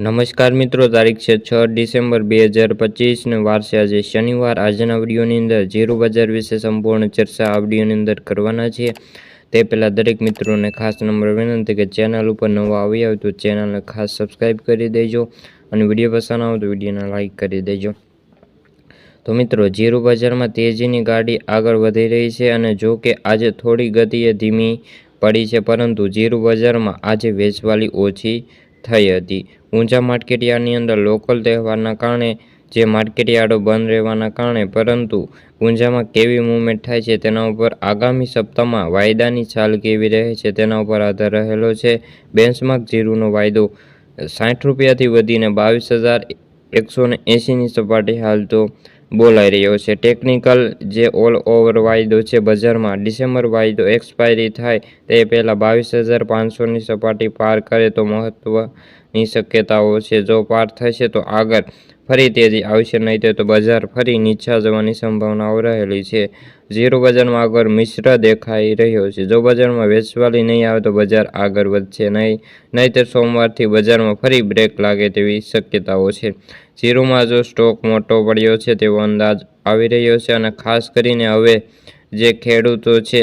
નમસ્કાર મિત્રો, તારીખ છે છ ડિસેમ્બર બે હજાર પચીસને વારસે આજે શનિવાર. આજના વિડીયોની અંદર ઝીરો બજાર વિશે સંપૂર્ણ ચર્ચા આ વિડીયોની અંદર કરવાના છીએ. તે પહેલાં દરેક મિત્રોને ખાસ નંબર વિનંતી કે ચેનલ ઉપર નવા આવી આવે તો ચેનલને ખાસ સબસ્ક્રાઈબ કરી દેજો અને વીડિયો પસંદ આવે તો વિડીયોને લાઇક કરી દેજો. તો મિત્રો, ઝીરો બજારમાં તેજીની ગાડી આગળ વધી રહી છે અને જો કે આજે થોડી ગતિએ ધીમી પડી છે, પરંતુ ઝીરો બજારમાં આજે વેચવાલી ઓછી થઈ હતી. ઊંઝા માર્કેટયાર્ડની અંદર લોકલ તહેવારના કારણે જે માર્કેટયાર્ડો બંધ રહેવાના કારણે, પરંતુ ઊંઝામાં કેવી મૂવમેન્ટ થાય છે તેના ઉપર આગામી સપ્તાહમાં વાયદાની ચાલ કેવી રહે છે તેના ઉપર આધાર રહેલો છે. બેન્ચમાર્ક જીરુનો વાયદો સાઠ રૂપિયાથી વધીને બાવીસ હજાર એકસો ને એંશીની સપાટી હાલ તો બોલાઈ રહ્યો છે. ટેકનિકલ જે ઓલ ઓવર વાયદો છે બજારમાં, ડિસેમ્બર વાયદો એક્સપાયરી થાય તે પહેલાં બાવીસ હજાર પાંચસોની સપાટી પાર કરે તો મહત્ત્વની શક્યતાઓ છે. જો પાર થશે તો આગળ ફરી તેજી આવશે, નહીં તો બજાર ફરી નીચા જવાની સંભાવનાઓ રહેલી છે. ઝીરો બજારમાં આગળ મિશ્ર દેખાઈ રહ્યો છે. જો બજારમાં વેચવાલી નહીં આવે તો બજાર આગળ વધશે નહીં નહીંતર સોમવારથી બજારમાં ફરી બ્રેક લાગે તેવી શક્યતાઓ છે. ઝીરોમાં જો સ્ટોક મોટો પડ્યો છે તેવો અંદાજ આવી રહ્યો છે અને ખાસ કરીને હવે જે ખેડૂતો છે